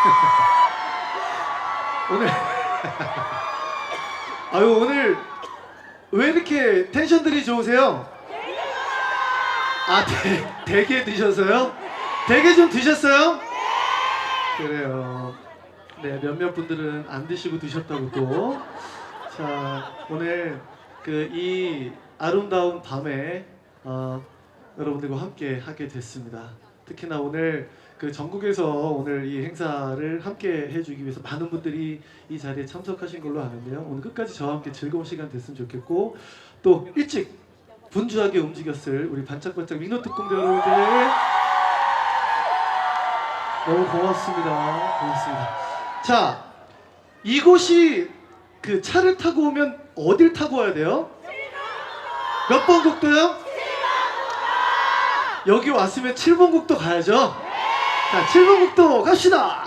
오늘 아유 오늘 왜 이렇게 텐션들이 좋으세요? 아 대, 되게 드셔서요? 되게 좀 드셨어요? 그래요. 네 몇몇 분들은 안 드시고 드셨다고 또. 자 오늘 그 이 아름다운 밤에 어, 여러분들과 함께 하게 됐습니다. 특히나 오늘 그 전국에서 오늘 이 행사를 함께 해주기 위해서 많은 분들이 이 자리에 참석하신 걸로 아는데요. 오늘 끝까지 저와 함께 즐거운 시간 됐으면 좋겠고 또 일찍 분주하게 움직였을 우리 반짝반짝 민호 특공대 여러분들 너무 고맙습니다. 고맙습니다. 자 이곳이 그 차를 타고 오면 어딜 타고 와야 돼요? 몇 번 국도요? 여기 왔으면 7번 국도 가야죠. 자, 7번 국도 갑시다.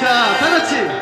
자, 다 같이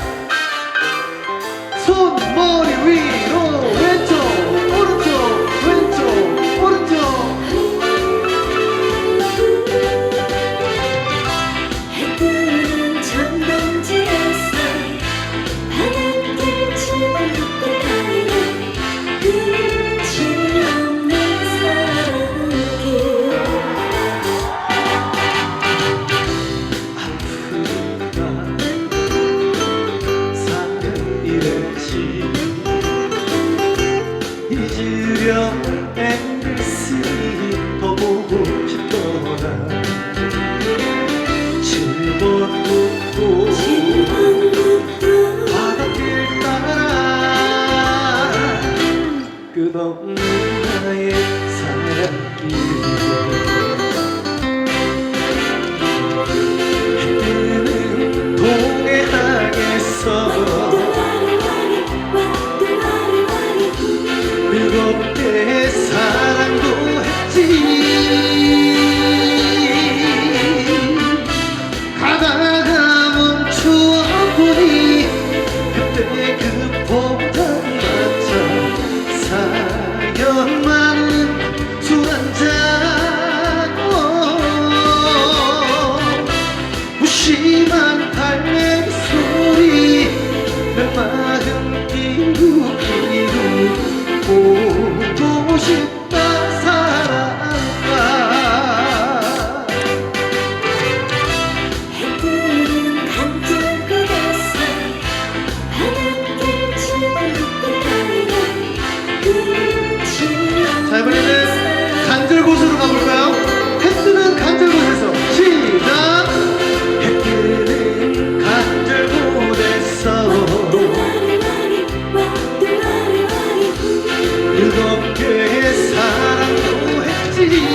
애를 쓰니 더 보고 싶더라. 7번 국도 지금부터 바닷길 따라 끝없는 나의 사랑길 뜨겁게 사랑도 했지. 가다가 멈추어 보니 그때 그 포장마차 사연 많은 술 한 잔 무심한 달래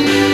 했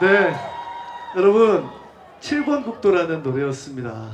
네 여러분 7번 국도라는 노래였습니다